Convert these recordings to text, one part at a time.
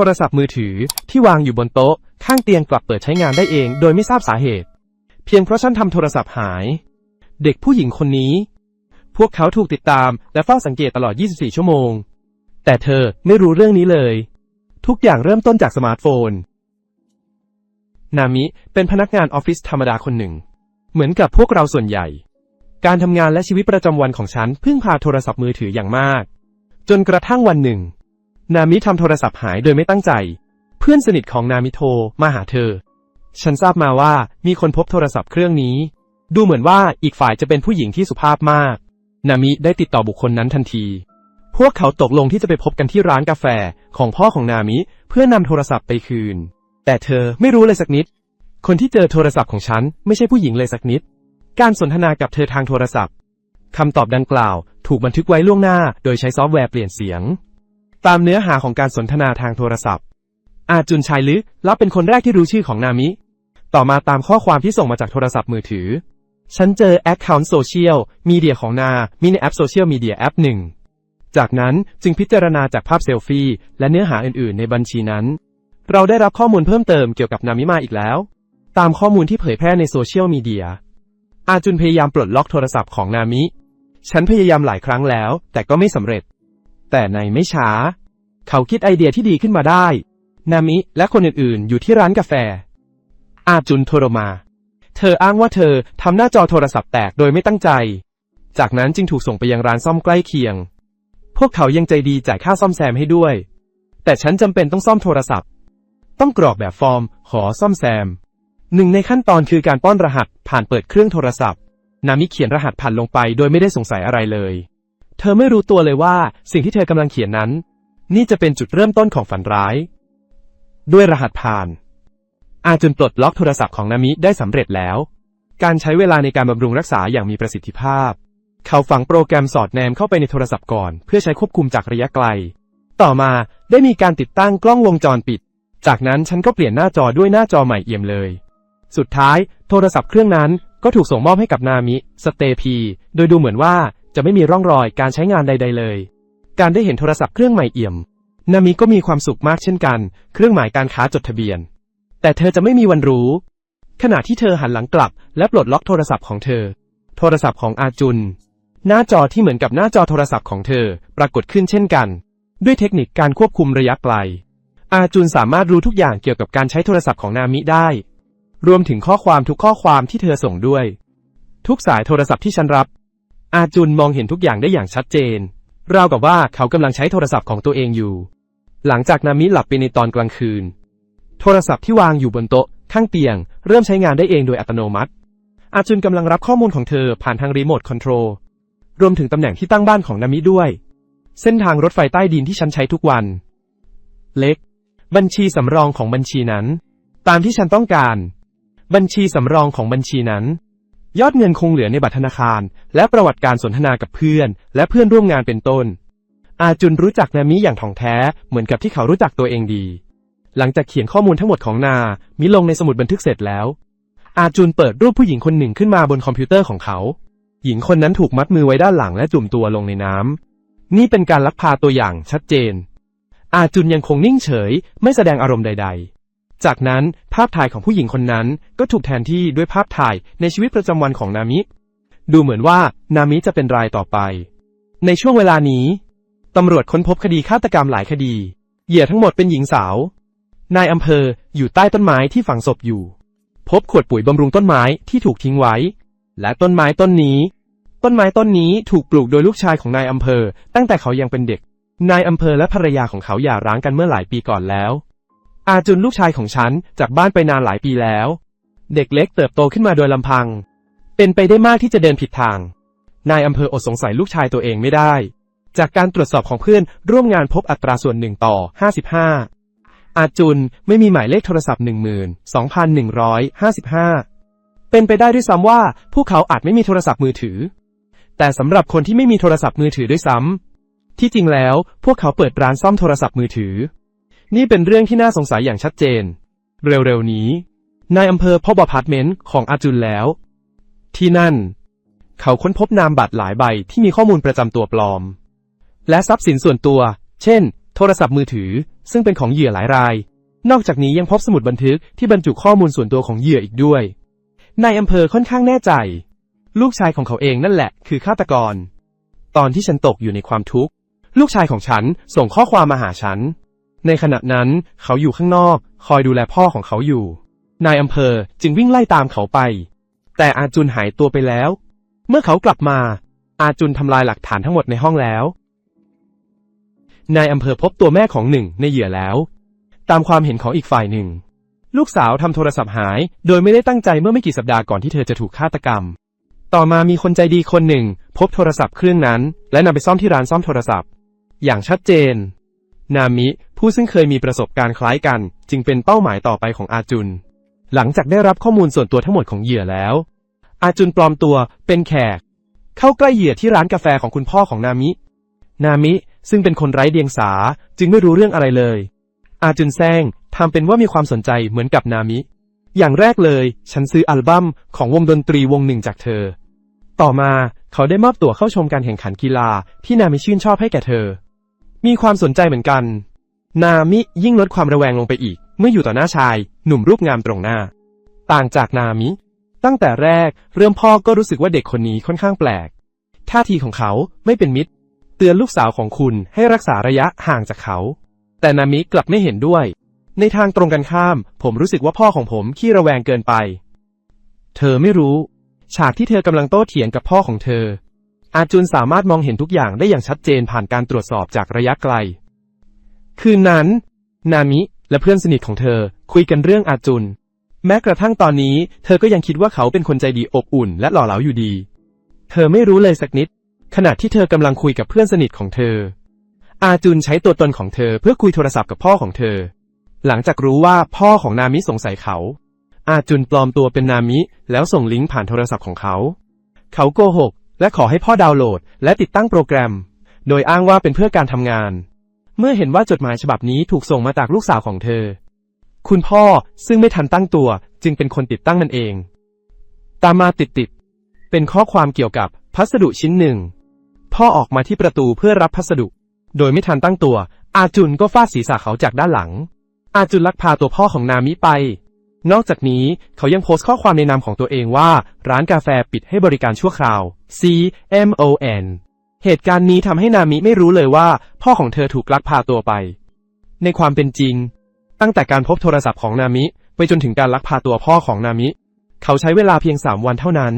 โทรศัพท์มือถือที่วางอยู่บนโต๊ะ ข้างเตียงกลับเปิดใช้งานได้เองโดยไม่ทราบสาเหตุ เพียงเพราะฉันทำโทรศัพท์หาย เด็กผู้หญิงคนนี้ พวกเขาถูกติดตามและเฝ้าสังเกตตลอด 24 ชั่วโมง แต่เธอไม่รู้เรื่องนี้เลย ทุกอย่างเริ่มต้นจากสมาร์ทโฟน นามิเป็นพนักงานออฟฟิศธรรมดาคนหนึ่ง เหมือนกับพวกเราส่วนใหญ่ การทำงานและชีวิตประจำวันของฉันพึ่งพาโทรศัพท์มือถืออย่างมาก จนกระทั่งวันหนึ่ง นามิทำโทรศัพท์หายโดยไม่ตั้งใจ เพื่อนสนิทของนามิโทรมาหาเธอ ฉันทราบมาว่ามีคนพบโทรศัพท์เครื่องนี้ ดูเหมือนว่าอีกฝ่ายจะเป็นผู้หญิงที่สุภาพมาก นามิได้ติดต่อบุคคลนั้นทันที พวกเขาตกลงที่จะไปพบกันที่ร้านกาแฟของพ่อของนามิ เพื่อนำโทรศัพท์ไปคืน แต่เธอไม่รู้เลยสักนิด คนที่เจอโทรศัพท์ของฉันไม่ใช่ผู้หญิงเลยสักนิด การสนทนากับเธอทางโทรศัพท์คำตอบดังกล่าวถูกบันทึกไว้ล่วงหน้า โดยใช้ซอฟต์แวร์เปลี่ยนเสียง ตามเนื้อหาของการสนทนาทางโทรศัพท์ อาจุนชัยลึกรับเป็นคนแรกที่รู้ชื่อของนามิ ต่อมาตามข้อความที่ส่งมาจากโทรศัพท์มือถือ ฉันเจอแอคเคาท์โซเชียลมีเดียของนา มีในแอปโซเชียลมีเดียแอปหนึ่ง จากนั้นจึงพิจารณาจากภาพเซลฟี่ และเนื้อหาอื่นๆ ในบัญชีนั้น เราได้รับข้อมูลเพิ่มเติมเกี่ยวกับนามิมาอีกแล้ว ตามข้อมูลที่เผยแพร่ในโซเชียลมีเดีย อาจุนพยายามปลดล็อกโทรศัพท์ของนามิ ฉันพยายามหลายครั้งแล้ว แต่ก็ไม่สำเร็จ แต่ในไม่ช้า เขาคิดไอเดียที่ดีขึ้นมาได้ นามิและคนอื่นๆ อยู่ที่ร้านกาแฟ อาจุนโทรมา เธออ้างว่าเธอทำหน้าจอโทรศัพท์แตกโดยไม่ตั้งใจ จากนั้นจึงถูกส่งไปยังร้านซ่อมใกล้เคียง พวกเขายังใจดีจ่ายค่าซ่อมแซมให้ด้วย แต่ฉันจำเป็นต้องซ่อมโทรศัพท์ ต้องกรอกแบบฟอร์ม ขอซ่อมแซม หนึ่งในขั้นตอนคือการป้อนรหัสผ่านเปิดเครื่องโทรศัพท์ นามิเขียนรหัสผ่านลงไปโดยไม่ได้สงสัยอะไรเลย เธอไม่รู้ตัวเลยว่าสิ่งที่เธอกำลังเขียนนั้น นี่จะเป็นจุดเริ่มต้นของฝันร้าย ด้วยรหัสผ่าน อาจุนปลดล็อกโทรศัพท์ของนามิได้สำเร็จแล้ว การใช้เวลาในการบำรุงรักษาอย่างมีประสิทธิภาพ เขาฝังโปรแกรมสอดแนมเข้าไปในโทรศัพท์ก่อน เพื่อใช้ควบคุมจากระยะไกล ต่อมาได้มีการติดตั้งกล้องวงจรปิด จากนั้นฉันก็เปลี่ยนหน้าจอด้วยหน้าจอใหม่เอี่ยมเลย สุดท้าย โทรศัพท์เครื่องนั้นก็ถูกส่งมอบให้กับนามิ สเตพี โดยดูเหมือนว่า จะไม่มีร่องรอยการใช้งานใด ๆ เลย การได้เห็นโทรศัพท์เครื่องใหม่เอี่ยม นามิก็มีความสุขมากเช่นกัน เครื่องหมายการค้าจดทะเบียน แต่เธอจะไม่มีวันรู้ ขณะที่เธอหันหลังกลับ และปลดล็อกโทรศัพท์ของเธอ โทรศัพท์ของอาจุน หน้าจอที่เหมือนกับหน้าจอโทรศัพท์ของเธอปรากฏขึ้นเช่นกัน ด้วยเทคนิคการควบคุมระยะไกล อาจุนสามารถรู้ทุกอย่างเกี่ยวกับการใช้โทรศัพท์ของนามิได้ รวมถึงข้อความทุกข้อความที่เธอส่งด้วย ทุกสายโทรศัพท์ที่ฉันรับ อาจุนมองเห็นทุกอย่างได้อย่างชัดเจน ราวกับว่าเขากำลังใช้โทรศัพท์ของตัวเองอยู่ หลังจากนามิหลับไปในตอนกลางคืน โทรศัพท์ที่วางอยู่บนโต๊ะข้างเตียง เริ่มใช้งานได้เองโดยอัตโนมัติ อาจุนกำลังรับข้อมูลของเธอผ่านทางรีโมทคอนโทรลรวมถึงตำแหน่งที่ตั้งบ้านของนามิด้วย เส้นทางรถไฟใต้ดินที่ฉันใช้ทุกวัน เล็ก บัญชีสำรองของบัญชีนั้น ตามที่ฉันต้องการ บัญชีสำรองของบัญชีนั้น ยอดเงินคงเหลือในบัตรธนาคาร และประวัติการสนทนากับเพื่อน และเพื่อนร่วมงานเป็นต้น อาจุนรู้จักนามิอย่างถ่องแท้เหมือนกับที่เขารู้จักตัวเองดี หลังจากเขียนข้อมูลทั้งหมดของนา มิลงในสมุดบันทึกเสร็จแล้ว อาจุนเปิดรูปผู้หญิงคนหนึ่งขึ้นมาบนคอมพิวเตอร์ของเขา หญิงคนนั้นถูกมัดมือไว้ด้านหลังและจุ่มตัวลงในน้ำนี่เป็นการลักพาตัวอย่างชัดเจน อาจุนยังคงนิ่งเฉย ไม่แสดงอารมณ์ใด ๆ จากนั้นภาพถ่ายของผู้หญิงคนนั้นก็ถูกแทนที่ด้วยภาพถ่ายในชีวิตประจำวันของนามิ ดูเหมือนว่านามิจะเป็นรายต่อไป ในช่วงเวลานี้ตำรวจค้นพบคดีฆาตกรรมหลายคดี เหยื่อทั้งหมดเป็นหญิงสาวนายอำเภออยู่ใต้ต้นไม้ที่ฝังศพอยู่ พบขวดปุ๋ยบำรุงต้นไม้ที่ถูกทิ้งไว้ และต้นไม้ต้นนี้ ต้นไม้ต้นนี้ถูกปลูกโดยลูกชายของนายอำเภอ ตั้งแต่เขายังเป็นเด็ก นายอำเภอและภรรยาของเขาหย่าร้างกันเมื่อหลายปีก่อนแล้ว อาจุนลูกชายของฉันจากบ้านไปนานหลายปีแล้ว เด็กเล็กเติบโตขึ้นมาโดยลำพัง เป็นไปได้มากที่จะเดินผิดทาง นายอำเภออดสงสัยลูกชายตัวเองไม่ได้ จากการตรวจสอบของเพื่อนร่วมงานพบอัตราส่วนหนึ่งต่อ 55 อาจุนไม่มีหมายเลขโทรศัพท์ 12,155 เป็นไปได้ด้วยซ้ำว่าพวกเขาอาจไม่มีโทรศัพท์มือถือ แต่สำหรับคนที่ไม่มีโทรศัพท์มือถือด้วยซ้ำที่จริงแล้วพวกเขาเปิดร้านซ่อมโทรศัพท์มือถือ นี่เป็นเรื่องที่น่าสงสัยอย่างชัดเจน เร็วๆนี้ นายอำเภอพบอพาร์ตเมนต์ของอาจุนแล้ว ที่นั่น เขาค้นพบนามบัตรหลายใบที่มีข้อมูลประจำตัวปลอม และทรัพย์สินส่วนตัว เช่น โทรศัพท์มือถือ ซึ่งเป็นของเหยื่อหลายราย นอกจากนี้ยังพบสมุดบันทึกที่บรรจุข้อมูลส่วนตัวของเหยื่ออีกด้วยนายอำเภอค่อนข้างแน่ใจ ลูกชายของเขาเองนั่นแหละ คือฆาตกร ตอนที่ฉันตกอยู่ในความทุกข์ ลูกชายของฉันส่งข้อความมาหาฉัน ในขณะนั้นเขาอยู่ข้างนอก คอยดูแลพ่อของเขาอยู่ นายอำเภอจึงวิ่งไล่ตามเขาไป แต่อาจุนหายตัวไปแล้ว เมื่อเขากลับมา อาจุนทำลายหลักฐานทั้งหมดในห้องแล้ว นายอำเภอพบตัวแม่ของหนึ่งในเหยื่อแล้ว ตามความเห็นของอีกฝ่ายหนึ่ง ลูกสาวทำโทรศัพท์หาย โดยไม่ได้ตั้งใจเมื่อไม่กี่สัปดาห์ก่อนที่เธอจะถูกฆาตกรรม ต่อมามีคนใจดีคนหนึ่ง พบโทรศัพท์เครื่องนั้น และนำไปซ่อมที่ร้านซ่อมโทรศัพท์ อย่างชัดเจน นามิ ผู้ซึ่งเคยมีประสบการณ์คล้ายกัน จึงเป็นเป้าหมายต่อไปของอาจุน หลังจากได้รับข้อมูลส่วนตัวทั้งหมดของเหยื่อแล้ว อาจุนปลอมตัวเป็นแขก เข้าใกล้เหยื่อที่ร้านกาแฟของคุณพ่อของนามิ นามิซึ่งเป็นคนไร้เดียงสาจึงไม่รู้เรื่องอะไรเลย อาจุนแซงทำเป็นว่ามีความสนใจเหมือนกับนามิ อย่างแรกเลย ฉันซื้ออัลบั้มของวงดนตรีวงหนึ่งจากเธอ ต่อมาเขาได้มอบตั๋วเข้าชมการแข่งขันกีฬาที่นามิชื่นชอบให้แก่เธอ มีความสนใจเหมือนกัน นามิยิ่งลดความระแวงลงไปอีก เมื่ออยู่ต่อหน้าชาย หนุ่มรูปงามตรงหน้า ต่างจากนามิ ตั้งแต่แรกเริ่มพ่อก็รู้สึกว่าเด็กคนนี้ค่อนข้างแปลก ท่าทีของเขาไม่เป็นมิตร เตือนลูกสาวของคุณให้รักษาระยะห่างจากเขา แต่นามิกลับไม่เห็นด้วย ในทางตรงกันข้าม ผมรู้สึกว่าพ่อของผมขี้ระแวงเกินไป เธอไม่รู้ ฉากที่เธอกำลังโต้เถียงกับพ่อของเธอ อาจุนสามารถมองเห็นทุกอย่างได้อย่างชัดเจนผ่านการตรวจสอบจากระยะไกล คืนนั้น นามิและเพื่อนสนิทของเธอคุยกันเรื่องอาจุน แม้กระทั่งตอนนี้ เธอก็ยังคิดว่าเขาเป็นคนใจดีอบอุ่น และหล่อเหลาอยู่ดี เธอไม่รู้เลยสักนิด ขณะที่เธอกำลังคุยกับเพื่อนสนิทของเธอ อาจุนใช้ตัวตนของเธอเพื่อคุยโทรศัพท์กับพ่อของเธอ หลังจากรู้ว่าพ่อของนามิสงสัยเขา อาจุนปลอมตัวเป็นนามิแล้วส่งลิงก์ผ่านโทรศัพท์ของเขา เขาโกหก และขอให้พ่อดาวน์โหลด และติดตั้งโปรแกรม โดยอ้างว่าเป็นเพื่อการทำงาน เมื่อเห็นว่าจดหมายฉบับนี้ถูกส่งมาจากลูกสาวของเธอ คุณพ่อซึ่งไม่ทันตั้งตัว จึงเป็นคนติดตั้งมันเอง ตามมาติดๆเป็นข้อความเกี่ยวกับพัสดุชิ้นหนึ่ง พ่อออกมาที่ประตูเพื่อรับพัสดุ โดยไม่ทันตั้งตัว อาจุนก็ฟาดศีรษะเขาจากด้านหลัง อาจุนลักพาตัวพ่อของนามิไป นอกจากนี้เขายังโพสต์ข้อความในนามของตัวเองว่า ร้านกาแฟปิดให้บริการชั่วคราว C M O N เหตุการณ์นี้ทำให้นามิไม่รู้เลยว่า พ่อของเธอถูกลักพาตัวไป ในความเป็นจริง ตั้งแต่การพบโทรศัพท์ของนามิไปจนถึงการลักพาตัวพ่อของนามิ เขาใช้เวลาเพียงสามวันเท่านั้น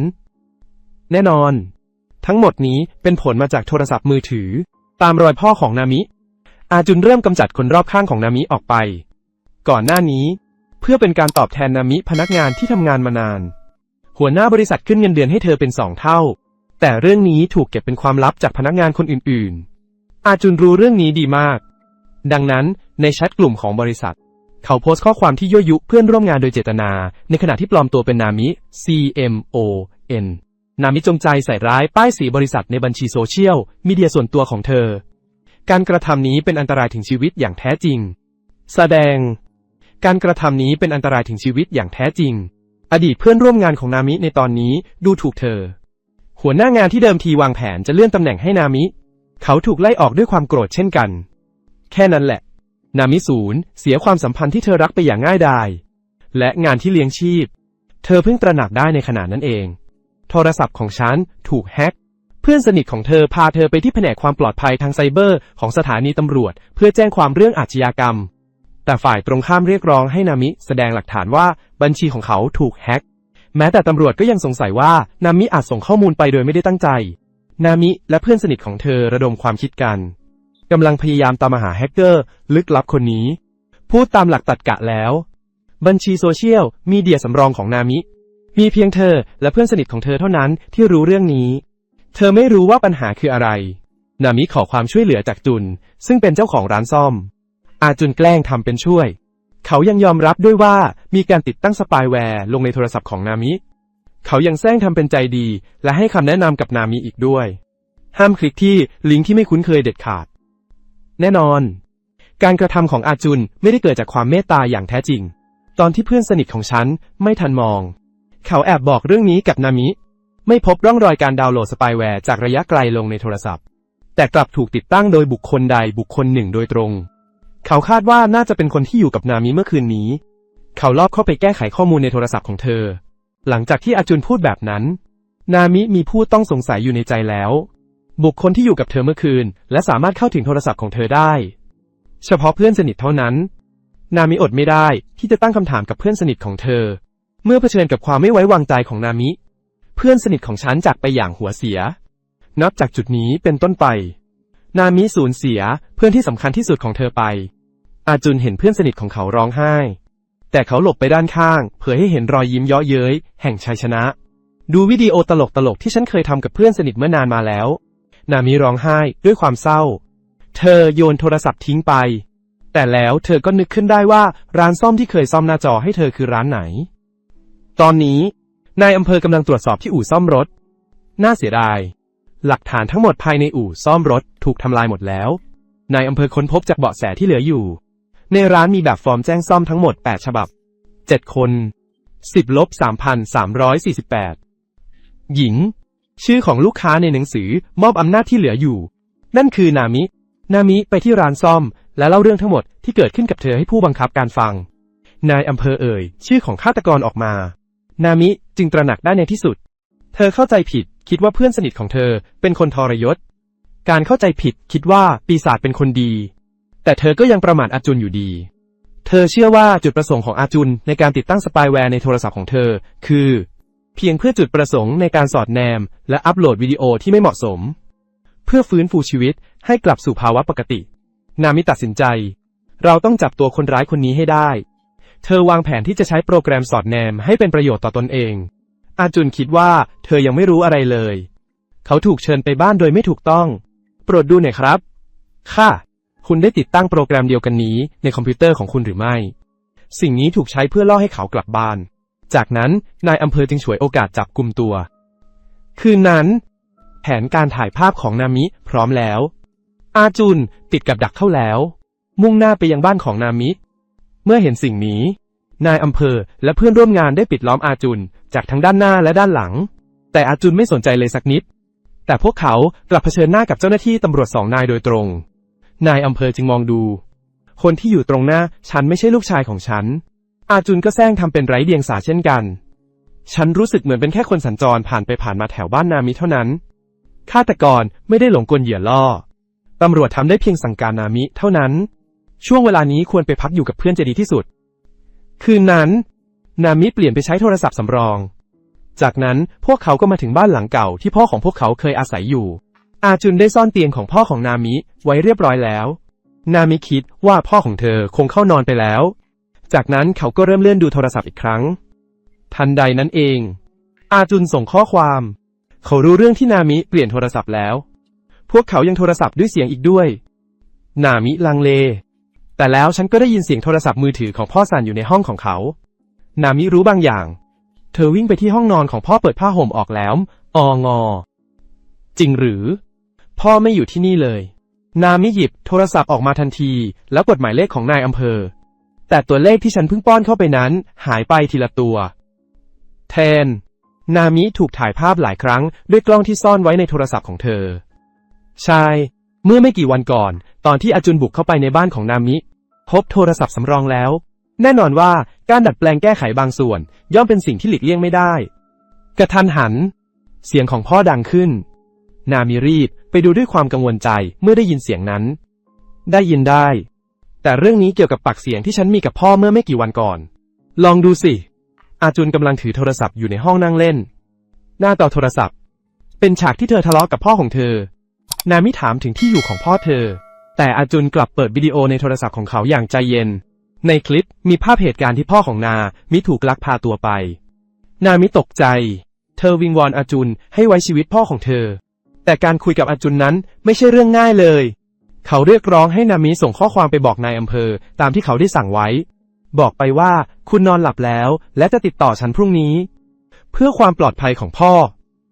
แน่นอน ทั้งหมดนี้เป็นผลมาจากโทรศัพท์มือถือ ตามรอยพ่อของนามิ อาจุนเริ่มกำจัดคนรอบข้างของนามิออกไป ก่อนหน้านี้ เพื่อเป็นการตอบแทนนามิพนักงานที่ทำงานมานาน หัวหน้าบริษัทขึ้นเงินเดือนให้เธอเป็นสองเท่า แต่เรื่องนี้ถูกเก็บเป็นความลับจากพนักงานคนอื่นๆ อาจุนรู้เรื่องนี้ดีมาก ดังนั้นในแชทกลุ่มของบริษัท เขาโพสต์ข้อความที่ยั่วยุเพื่อนร่วมงานโดยเจตนา ในขณะที่ปลอมตัวเป็นนามิ C M O N นามิจงใจใส่ร้ายป้ายสีบริษัทในบัญชีโซเชียลมีเดียส่วนตัวของเธอ การกระทำนี้เป็นอันตรายถึงชีวิตอย่างแท้จริง แสดง การกระทำนี้เป็นอันตรายถึงชีวิตอย่างแท้จริง อดีตเพื่อนร่วมงานของนามิในตอนนี้ดูถูกเธอ หัวหน้างานที่เดิมทีวางแผนจะเลื่อนตำแหน่งให้นามิ เขาถูกไล่ออกด้วยความโกรธเช่นกัน แค่นั้นแหละ นามิศูนย์เสียความสัมพันธ์ที่เธอรักไปอย่างง่ายดาย และงานที่เลี้ยงชีพ เธอเพิ่งตระหนักได้ในขณะนั้นเอง โทรศัพท์ของฉันถูกแฮ็กเพื่อนสนิทของเธอพาเธอไปที่แผนกความปลอดภัยทางไซเบอร์ของสถานีตำรวจ เพื่อแจ้งความเรื่องอาชญากรรม แต่ฝ่ายตรงข้ามเรียกร้องให้นามิแสดงหลักฐานว่าบัญชีของเขาถูกแฮ็ก แม้แต่ตำรวจก็ยังสงสัยว่านามิอาจส่งข้อมูลไปโดยไม่ได้ตั้งใจ นามิและเพื่อนสนิทของเธอระดมความคิดกันกำลังพยายามตามหาแฮกเกอร์ลึกลับคนนี้ พูดตามหลักตัดกะแล้ว บัญชีโซเชียลมีเดียสำรองของนามิ มีเพียงเธอและเพื่อนสนิทของเธอเท่านั้นที่รู้เรื่องนี้ เธอไม่รู้ว่าปัญหาคืออะไร นามิขอความช่วยเหลือจากจุน ซึ่งเป็นเจ้าของร้านซ่อม อาจุนแกล้งทำเป็นช่วย เขายังยอมรับด้วยว่ามีการติดตั้งสปายแวร์ลงในโทรศัพท์ของนามิ เขายังแซงทำเป็นใจดี และให้คำแนะนำกับนามิอีกด้วย ห้ามคลิกที่ลิงก์ที่ไม่คุ้นเคยเด็ดขาด แน่นอน การกระทำของอาจุนไม่ได้เกิดจากความเมตตาอย่างแท้จริง ตอนที่เพื่อนสนิทของฉันไม่ทันมอง เขาแอบบอกเรื่องนี้กับนามิ ไม่พบร่องรอยการดาวน์โหลดสปายแวร์จากระยะไกลลงในโทรศัพท์ แต่กลับถูกติดตั้งโดยบุคคลใดบุคคลหนึ่งโดยตรง เขาคาดว่าน่าจะเป็นคนที่อยู่กับนามิเมื่อคืนนี้ เขาลอบเข้าไปแก้ไขข้อมูลในโทรศัพท์ของเธอ หลังจากที่อาจุนพูดแบบนั้น นามิมีผู้ต้องสงสัยอยู่ในใจแล้ว บุคคลที่อยู่กับเธอเมื่อคืน และสามารถเข้าถึงโทรศัพท์ของเธอได้ เฉพาะเพื่อนสนิทเท่านั้น นามิอดไม่ได้ที่จะตั้งคำถามกับเพื่อนสนิทของเธอ เมื่อเผชิญกับความไม่ไว้วางใจของนามิ เพื่อนสนิทของฉันจากไปอย่างหัวเสีย นับจากจุดนี้เป็นต้นไป นามิสูญเสียเพื่อนที่สำคัญที่สุดของเธอไป อาจุนเห็นเพื่อนสนิทของเขาร้องไห้ แต่เขาหลบไปด้านข้างเพื่อให้เห็นรอยยิ้มเยาะเย้ยแห่งชัยชนะ ดูวิดีโอตลกๆที่ฉันเคยทำกับเพื่อนสนิทเมื่อนานมาแล้ว นามิร้องไห้ด้วยความเศร้า เธอโยนโทรศัพท์ทิ้งไป แต่แล้วเธอก็นึกขึ้นได้ว่าร้านซ่อมที่เคยซ่อมหน้าจอให้เธอคือร้านไหน ตอนนี้นายอำเภอกำลังตรวจสอบที่อู่ซ่อมรถ น่าเสียดาย หลักฐานทั้งหมดภายในอู่ซ่อมรถถูกทำลายหมดแล้ว นายอำเภอค้นพบจากเบาะแสที่เหลืออยู่ ในร้านมีแบบฟอร์มแจ้งซ่อมทั้งหมด 8 ฉบับ 7 คน 10ลบ3,348 หญิง ชื่อของลูกค้าในหนังสือมอบอำนาจที่เหลืออยู่ นั่นคือนามิ นามิไปที่ร้านซ่อม และเล่าเรื่องทั้งหมดที่เกิดขึ้นกับเธอให้ผู้บังคับการฟัง นายอำเภอเอ่ย ชื่อของฆาตกรออกมา นามิจึงตระหนักได้ในที่สุด เธอเข้าใจผิดคิดว่าเพื่อนสนิทของเธอเป็นคนทรยศ การเข้าใจผิดคิดว่าปีศาจเป็นคนดี แต่เธอก็ยังประมาทอาจุนอยู่ดี เธอเชื่อว่าจุดประสงค์ของอาจุนในการติดตั้งสปายแวร์ในโทรศัพท์ของเธอ คือ เพียงเพื่อจุดประสงค์ในการสอดแนม และอัปโหลดวิดีโอที่ไม่เหมาะสม เพื่อฟื้นฟูชีวิตให้กลับสู่ภาวะปกติ นามิตัดสินใจ เราต้องจับตัวคนร้ายคนนี้ให้ได้ เธอวางแผนที่จะใช้โปรแกรมสอดแนมให้เป็นประโยชน์ต่อตนเอง อาจุนคิดว่าเธอยังไม่รู้อะไรเลย เขาถูกเชิญไปบ้านโดยไม่ถูกต้อง โปรดดูหน่อยครับ ค่ะ คุณได้ติดตั้งโปรแกรมเดียวกันนี้ในคอมพิวเตอร์ของคุณหรือไม่ สิ่งนี้ถูกใช้เพื่อล่อให้เขากลับบ้าน จากนั้นนายอำเภอจึงฉวยโอกาสจับกลุ่มตัว คืนนั้น แผนการถ่ายภาพของนามิพร้อมแล้ว อาจุนติดกับดักเข้าแล้ว มุ่งหน้าไปยังบ้านของนามิ เมื่อเห็นสิ่งนี้ นายอำเภอและเพื่อนร่วมงานได้ปิดล้อมอาจุนจากทั้งด้านหน้าและด้านหลัง แต่อาจุนไม่สนใจเลยสักนิด แต่พวกเขากลับเผชิญหน้ากับเจ้าหน้าที่ตำรวจสองนายโดยตรง นายอำเภอจึงมองดู คนที่อยู่ตรงหน้าฉันไม่ใช่ลูกชายของฉัน อาจุนก็แซงทำเป็นไร้เดียงสาเช่นกัน ฉันรู้สึกเหมือนเป็นแค่คนสัญจรผ่านไปผ่านมาแถวบ้านนามิเท่านั้นฆาตกรไม่ได้หลงกลเหยื่อล่อตำรวจทำได้เพียงสั่งการนามิเท่านั้น ช่วงเวลานี้ควรไปพักอยู่กับเพื่อนจะดีที่สุด คืนนั้น นามิเปลี่ยนไปใช้โทรศัพท์สำรอง จากนั้นพวกเขาก็มาถึงบ้านหลังเก่าที่พ่อของพวกเขาเคยอาศัยอยู่ อาจุนได้ซ่อนเตียงของพ่อของนามิไว้เรียบร้อยแล้ว นามิคิดว่าพ่อของเธอคงเข้านอนไปแล้ว จากนั้นเขาก็เริ่มเลื่อนดูโทรศัพท์อีกครั้ง ทันใดนั้นเอง อาจุนส่งข้อความ เขารู้เรื่องที่นามิเปลี่ยนโทรศัพท์แล้ว พวกเขายังโทรศัพท์ด้วยเสียงอีกด้วย นามิลังเล แต่แล้วฉันก็ได้ยินเสียงโทรศัพท์มือถือของพ่อสั่นอยู่ในห้องของเขา นามิรู้บางอย่าง เธอวิ่งไปที่ห้องนอนของพ่อเปิดผ้าห่มออกแล้ว องอ จริงหรือ พ่อไม่อยู่ที่นี่เลย นามิหยิบโทรศัพท์ออกมาทันที แล้วกดหมายเลขของนายอำเภอ แต่ตัวเลขที่ฉันเพิ่งป้อนเข้าไปนั้น หายไปทีละตัว แทน นามิถูกถ่ายภาพหลายครั้ง ด้วยกล้องที่ซ่อนไว้ในโทรศัพท์ของเธอ ใช่ เมื่อไม่กี่วันก่อน ตอนที่อาจุนบุกเข้าไปในบ้านของนามิ พบโทรศัพท์สำรองแล้ว แน่นอนว่าการดัดแปลงแก้ไขบางส่วน ย่อมเป็นสิ่งที่หลีกเลี่ยงไม่ได้ กระทันหัน เสียงของพ่อดังขึ้น นามิรีบไปดูด้วยความกังวลใจเมื่อได้ยินเสียงนั้น ได้ยินได้ แต่เรื่องนี้เกี่ยวกับปากเสียงที่ฉันมีกับพ่อเมื่อไม่กี่วันก่อน ลองดูสิ อาจุนกำลังถือโทรศัพท์อยู่ในห้องนั่งเล่น หน้าต่อโทรศัพท์ เป็นฉากที่เธอทะเลาะกับพ่อของเธอ นามิถามถึงที่อยู่ของพ่อเธอ แต่อาจุนกลับเปิดวิดีโอในโทรศัพท์ของเขาอย่างใจเย็น ในคลิปมีภาพเหตุการณ์ที่พ่อของนา มิถูกลักพาตัวไป นามิตกใจ เธอวิงวอนอาจุนให้ไว้ชีวิตพ่อของเธอ แต่การคุยกับอาจุนนั้นไม่ใช่เรื่องง่ายเลย เขาเรียกร้องให้นามิส่งข้อความไปบอกนายอำเภอ ตามที่เขาได้สั่งไว้ บอกไปว่าคุณนอนหลับแล้ว และจะติดต่อฉันพรุ่งนี้ เพื่อความปลอดภัยของพ่อ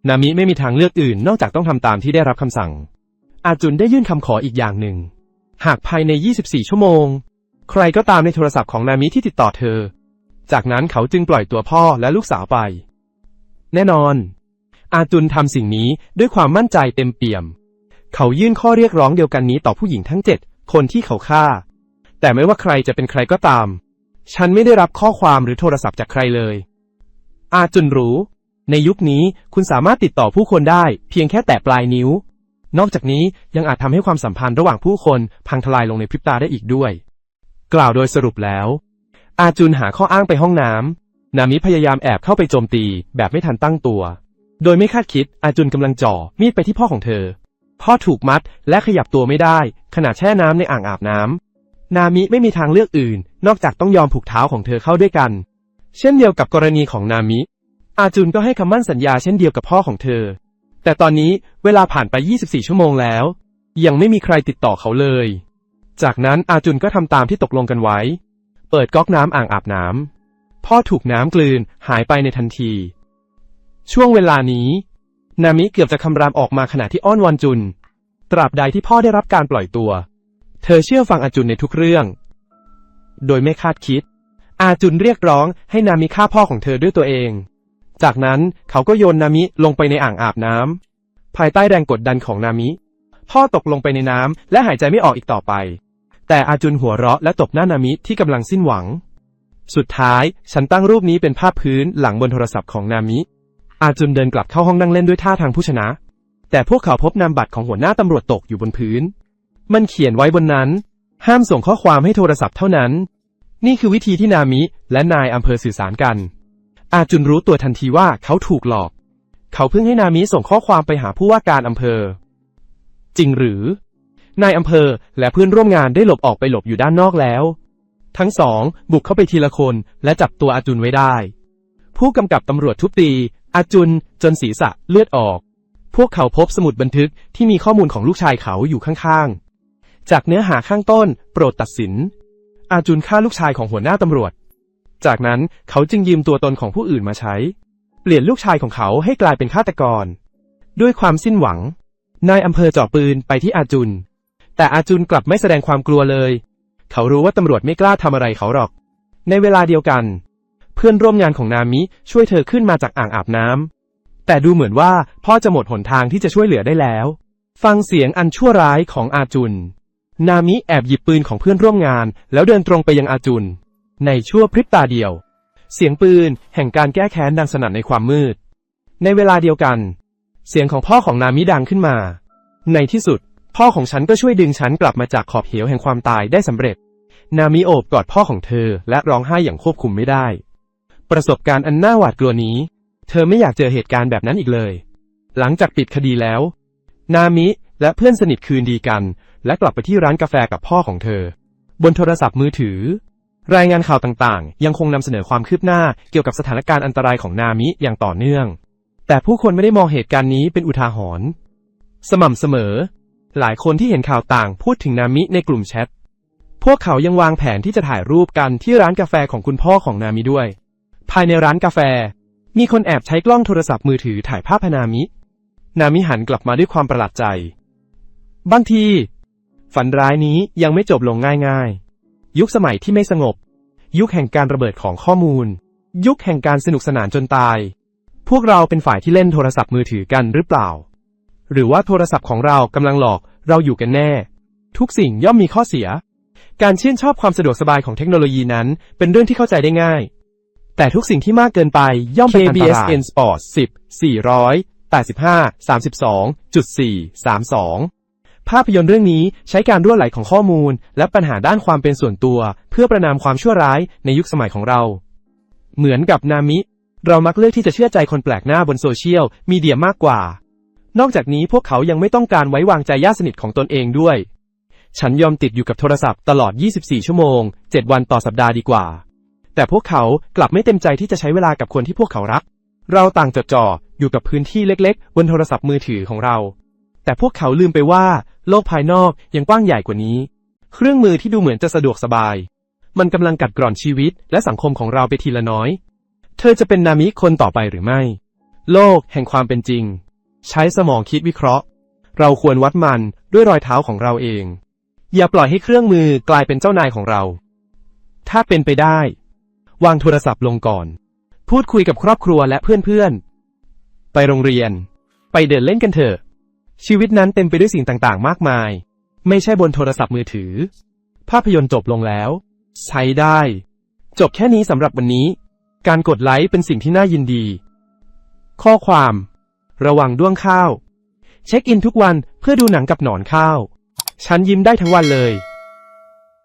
นามิไม่มีทางเลือกอื่นนอกจากต้องทำตามที่ได้รับคำสั่ง อาจุนได้ยื่นคำขออีกอย่างหนึ่ง หากภายใน 24 ชั่วโมง ใครก็ตามในโทรศัพท์ของนามิที่ติดต่อเธอ จากนั้นเขาจึงปล่อยตัวพ่อและลูกสาวไป แน่นอน อาจุนทำสิ่งนี้ด้วยความมั่นใจเต็มเปี่ยม เขายื่นข้อเรียกร้องเดียวกันนี้ต่อผู้หญิงทั้งเจ็ดคนที่เขาฆ่า แต่ไม่ว่าใครจะเป็นใครก็ตาม ฉันไม่ได้รับข้อความหรือโทรศัพท์จากใครเลย อาจุนรู้ ในยุคนี้คุณสามารถติดต่อผู้คนได้เพียงแค่แตะปลายนิ้ว นอกจากนี้ยังอาจทำให้ความสัมพันธ์ระหว่างผู้คนพังทลายลงในพริบตาได้อีกด้วย กล่าวโดยสรุปแล้ว อาจุนหาข้ออ้างไปห้องน้ำนามิพยายามแอบเข้าไปโจมตีแบบไม่ทันตั้งตัว โดยไม่คาดคิดอาจุนกำลังจ่อมีดไปที่พ่อของเธอ พ่อถูกมัดและขยับตัวไม่ได้ ขณะแช่น้ำในอ่างอาบน้ำนามิไม่มีทางเลือกอื่น นอกจากต้องยอมผูกเท้าของเธอเข้าด้วยกัน เช่นเดียวกับกรณีของนามิ อาจุนก็ให้คำมั่นสัญญาเช่นเดียวกับพ่อของเธอ แต่ตอนนี้เวลาผ่านไป 24 ชั่วโมงแล้ว ยังไม่มีใครติดต่อเขาเลย จากนั้นอาจุนก็ทำตามที่ตกลงกันไว้ เปิดก๊อกน้ำอ่างอาบน้ำพ่อถูกน้ำกลืนหายไปในทันที ช่วงเวลานี้ นามิเกือบจะคำรามออกมาขณะที่อ้อนวอนจุน ตราบใดที่พ่อได้รับการปล่อยตัว เธอเชื่อฟังอาจุนในทุกเรื่อง โดยไม่คาดคิด อาจุนเรียกร้องให้นามิฆ่าพ่อของเธอด้วยตัวเอง จากนั้นเขาก็โยนนามิลงไปในอ่างอาบน้ำภายใต้แรงกดดันของนามิ พ่อตกลงไปในน้ำและหายใจไม่ออกอีกต่อไป แต่อาจุนหัวเราะและตบหน้านามิที่กำลังสิ้นหวัง สุดท้าย ฉันตั้งรูปนี้เป็นภาพพื้นหลังบนโทรศัพท์ของนามิ อาจุนเดินกลับเข้าห้องนั่งเล่นด้วยท่าทางผู้ชนะ แต่พวกเขาพบนามบัตรของหัวหน้าตำรวจตกอยู่บนพื้น มันเขียนไว้บนนั้น ห้ามส่งข้อความให้โทรศัพท์เท่านั้น นี่คือวิธีที่นามิและนายอำเภอสื่อสารกัน อาจุนรู้ตัวทันทีว่าเขาถูกหลอก เขาเพิ่งให้นามิส่งข้อความไปหาผู้ว่าการอำเภอ จริงหรือนายอำเภอและเพื่อนร่วมงานได้หลบออกไปหลบอยู่ด้านนอกแล้ว ทั้งสองบุกเข้าไปทีละคนและจับตัวอาจุนไว้ได้ ผู้กำกับตำรวจทุบตี อาจุนจนศีรษะเลือดออก พวกเขาพบสมุดบันทึกที่มีข้อมูลของลูกชายเขาอยู่ข้างๆ จากเนื้อหาข้างต้น โปรดตัดสิน อาจุนฆ่าลูกชายของหัวหน้าตำรวจ จากนั้นเขาจึงยืมตัวตนของผู้อื่นมาใช้ เปลี่ยนลูกชายของเขาให้กลายเป็นฆาตกร ด้วยความสิ้นหวัง นายอำเภอจ่อปืนไปที่อาจุน แต่อาจุนกลับไม่แสดงความกลัวเลย เขารู้ว่าตำรวจไม่กล้าทำอะไรเขาหรอก ในเวลาเดียวกัน เพื่อนร่วมงานของนามิช่วยเธอขึ้นมาจากอ่างอาบน้ำแต่ดูเหมือนว่าพ่อจะหมดหนทางที่จะช่วยเหลือได้แล้ว ฟังเสียงอันชั่วร้ายของอาจุน นามิแอบหยิบปืนของเพื่อนร่วมงาน แล้วเดินตรงไปยังอาจุน ในชั่วพริบตาเดียว เสียงปืนแห่งการแก้แค้นดังสนั่นในความมืด ในเวลาเดียวกัน เสียงของพ่อของนามิดังขึ้นมา ในที่สุด พ่อของฉันก็ช่วยดึงฉันกลับมาจากขอบเหวแห่งความตายได้สำเร็จ นามิโอบกอดพ่อของเธอและร้องไห้อย่างควบคุมไม่ได้ ประสบการณ์อันน่าหวาดกลัวนี้ เธอไม่อยากเจอเหตุการณ์แบบนั้นอีกเลย หลังจากปิดคดีแล้ว นามิและเพื่อนสนิทคืนดีกัน และกลับไปที่ร้านกาแฟกับพ่อของเธอ บนโทรศัพท์มือถือ รายงานข่าวต่างๆ ยังคงนำเสนอความคืบหน้าเกี่ยวกับสถานการณ์อันตรายของนามิอย่างต่อเนื่อง แต่ผู้คนไม่ได้มองเหตุการณ์นี้เป็นอุทาหรณ์สม่ำเสมอ หลายคนที่เห็นข่าวต่างพูดถึงนามิในกลุ่มแชท พวกเขายังวางแผนที่จะถ่ายรูปกันที่ร้านกาแฟของคุณพ่อของนามิด้วย ภายในร้านกาแฟ มีคนแอบใช้กล้องโทรศัพท์มือถือถ่ายภาพนามิ นามิหันกลับมาด้วยความประหลาดใจ บางที ฝันร้ายนี้ยังไม่จบลงง่ายๆ ยุคสมัยที่ไม่สงบ ยุคแห่งการระเบิดของข้อมูล ยุคแห่งการสนุกสนานจนตาย พวกเราเป็นฝ่ายที่เล่นโทรศัพท์มือถือกันหรือเปล่า หรือว่าโทรศัพท์ของเรากำลังหลอกเราอยู่กันแน่ ทุกสิ่งย่อมมีข้อเสีย การชื่นชอบความสะดวกสบายของเทคโนโลยีนั้น เป็นเรื่องที่เข้าใจได้ง่าย แต่ทุกสิ่งที่มากเกินไปย่อมเป็นอันตราย KBSN Sport 10 485 32.4 32 ภาพยนตร์เรื่องนี้ใช้การรั่วไหลของข้อมูล และปัญหาด้านความเป็นส่วนตัว เพื่อประนามความชั่วร้ายในยุคสมัยของเรา เหมือนกับนามิ เรามักเลือกที่จะเชื่อใจคนแปลกหน้าบนโซเชียลมีเดียมากกว่า นอกจากนี้พวกเขายังไม่ต้องการไว้วางใจญาติสนิทของตนเองด้วย ฉันยอมติดอยู่กับโทรศัพท์ตลอด 24 ชั่วโมง 7 วันต่อสัปดาห์ดีกว่า แต่พวกเขากลับไม่เต็มใจที่จะใช้เวลากับคนที่พวกเขารัก เราต่างจดจ่ออยู่กับพื้นที่เล็ก ๆ บนโทรศัพท์มือถือของเรา แต่พวกเขาลืมไปว่า โลกภายนอกยังกว้างใหญ่กว่านี้ เครื่องมือที่ดูเหมือนจะสะดวกสบาย มันกำลังกัดกร่อนชีวิตและสังคมของเราไปทีละน้อย เธอจะเป็นนามิคนต่อไปหรือไม่ โลกแห่งความเป็นจริง ใช้สมองคิดวิเคราะห์ เราควรวัดมันด้วยรอยเท้าของเราเอง อย่าปล่อยให้เครื่องมือกลายเป็นเจ้านายของเรา ถ้าเป็นไปได้ วางโทรศัพท์ลงก่อน พูดคุยกับครอบครัวและเพื่อนๆ ไปโรงเรียน ไปเดินเล่นกันเถอะ ชีวิตนั้นเต็มไปด้วยสิ่งต่างๆ มากมาย ไม่ใช่บนโทรศัพท์มือถือ ภาพยนตร์จบลงแล้ว ใช้ได้ จบแค่นี้สำหรับวันนี้ การกดไลค์เป็นสิ่งที่น่ายินดี ข้อความ ระวังด้วงข้าว เช็คอินทุกวันเพื่อดูหนังกับหนอนข้าว ฉันยิ้มได้ทั้งวันเลย